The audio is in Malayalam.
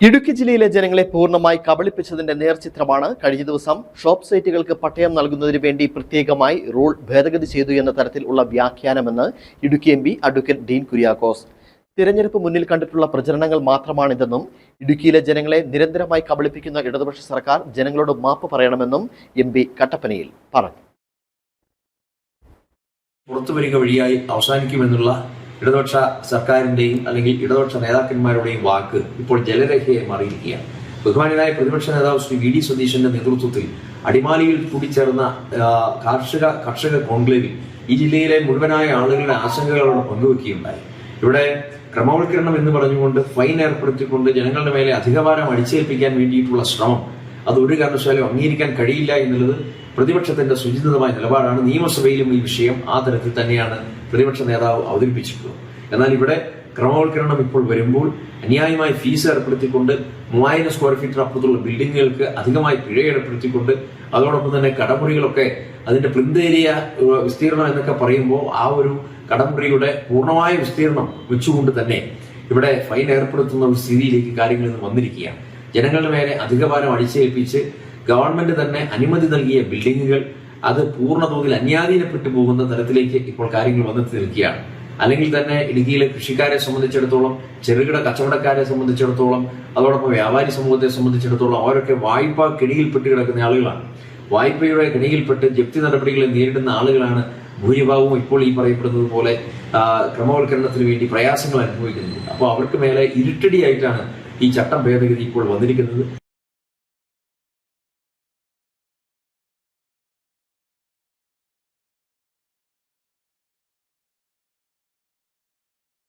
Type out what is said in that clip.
ഇടുക്കി ജില്ലയിലെ ജനങ്ങളെ പൂർണമായി കബളിപ്പിച്ചതിന്റെ നേർചിത്രമാണ് കഴിഞ്ഞ ദിവസം ഷോപ്പ് സൈറ്റുകൾക്ക് പട്ടയം നൽകുന്നതിന് വേണ്ടി പ്രത്യേകമായി റൂൾ ഭേദഗതി ചെയ്തു എന്ന തരത്തിൽ ഉള്ള വ്യാഖ്യാനമെന്ന് Idukki M P advocate Dean Kuriakose. തിരഞ്ഞെടുപ്പ് മുന്നിൽ കണ്ടിട്ടുള്ള പ്രചരണങ്ങൾ മാത്രമാണിതെന്നും ഇടുക്കിയിലെ ജനങ്ങളെ നിരന്തരമായി കബളിപ്പിക്കുന്ന ഇടതുപക്ഷ സർക്കാർ ജനങ്ങളോട് മാപ്പ് പറയണമെന്നും എം പി കട്ടപ്പനയിൽ പറഞ്ഞു. പുറത്തു വരിക വഴിയായി അവസാനിക്കുമെന്നുള്ള ഇടതുപക്ഷ സർക്കാരിന്റെയും അല്ലെങ്കിൽ ഇടതുപക്ഷ നേതാക്കന്മാരുടെയും വാക്ക് ഇപ്പോൾ ജലരേഖയായി മാറിയിരിക്കുകയാണ്. ബഹുമാനായ പ്രതിപക്ഷ നേതാവ് ശ്രീ വി ഡി സതീശന്റെ നേതൃത്വത്തിൽ അടിമാലിയിൽ കൂടിച്ചേർന്ന കാർഷിക കർഷക കോൺക്ലേവിൽ ഈ ജില്ലയിലെ മുഴുവനായ ആളുകളുടെ ആശങ്കകളോട് പങ്കുവെക്കുകയുണ്ടായി. ഇവിടെ ക്രമവൽക്കരണം എന്ന് പറഞ്ഞുകൊണ്ട് ഫൈൻ ഏർപ്പെടുത്തിക്കൊണ്ട് ജനങ്ങളുടെ മേലെ അധികഭാരം അടിച്ചേൽപ്പിക്കാൻ വേണ്ടിയിട്ടുള്ള ശ്രമം അത് ഒരു കാരണവശാലും അംഗീകരിക്കാൻ കഴിയില്ല എന്നുള്ളത് പ്രതിപക്ഷത്തിന്റെ സുചിതമായ നിലപാടാണ്. നിയമസഭയിലും ഈ വിഷയം ആ തരത്തിൽ തന്നെയാണ് പ്രതിപക്ഷ നേതാവ് അവതരിപ്പിച്ചിട്ടുള്ളത്. എന്നാൽ ഇവിടെ ക്രമവൽക്കരണം ഇപ്പോൾ വരുമ്പോൾ അന്യായമായി ഫീസ് ഏർപ്പെടുത്തിക്കൊണ്ട് മൂവായിരം സ്ക്വയർ ഫീറ്റിന് അപ്പുറത്തുള്ള ബിൽഡിങ്ങുകൾക്ക് അധികമായി പിഴ ഏർപ്പെടുത്തിക്കൊണ്ട് അതോടൊപ്പം തന്നെ കടമുറികളൊക്കെ അതിന്റെ പ്രിന്തേരിയ വിസ്തീർണം എന്നൊക്കെ പറയുമ്പോൾ ആ ഒരു കടമുറിയുടെ പൂർണമായ വിസ്തീർണം വെച്ചുകൊണ്ട് തന്നെ ഇവിടെ ഫൈൻ ഏർപ്പെടുത്തുന്ന ഒരു സ്ഥിതിയിലേക്ക് കാര്യങ്ങൾ ഇന്ന് വന്നിരിക്കുകയാണ്. ജനങ്ങളുടെ മേലെ അധികഭാരം അടിച്ചേൽപ്പിച്ച് ഗവൺമെന്റ് തന്നെ അനുമതി നൽകിയ ബിൽഡിങ്ങുകൾ അത് പൂർണതോതിൽ അന്യാധീനപ്പെട്ടു പോകുന്ന തരത്തിലേക്ക് ഇപ്പോൾ കാര്യങ്ങൾ വന്നെത്തി നിൽക്കുകയാണ്. അല്ലെങ്കിൽ തന്നെ ഇടുക്കിയിലെ കൃഷിക്കാരെ സംബന്ധിച്ചിടത്തോളം ചെറുകിട കച്ചവടക്കാരെ സംബന്ധിച്ചിടത്തോളം അതോടൊപ്പം വ്യാപാരി സമൂഹത്തെ സംബന്ധിച്ചിടത്തോളം അവരൊക്കെ വായ്പ കെണിയിൽപ്പെട്ട് കിടക്കുന്ന ആളുകളാണ്. വായ്പയുടെ കെണിയിൽപ്പെട്ട് ജപ്തി നടപടികളെ നേരിടുന്ന ആളുകളാണ് ഭൂരിഭാഗവും ഇപ്പോൾ ഈ പറയപ്പെടുന്നത് പോലെ ക്രമവൽക്കരണത്തിന് വേണ്ടി പ്രയാസങ്ങൾ അനുഭവിക്കുന്നത്. അപ്പോൾ അവർക്ക് മേലെ ഇരുട്ടടിയായിട്ടാണ് ഈ ചട്ടം ഭേദഗതി ഇപ്പോൾ വന്നിരിക്കുന്നത്.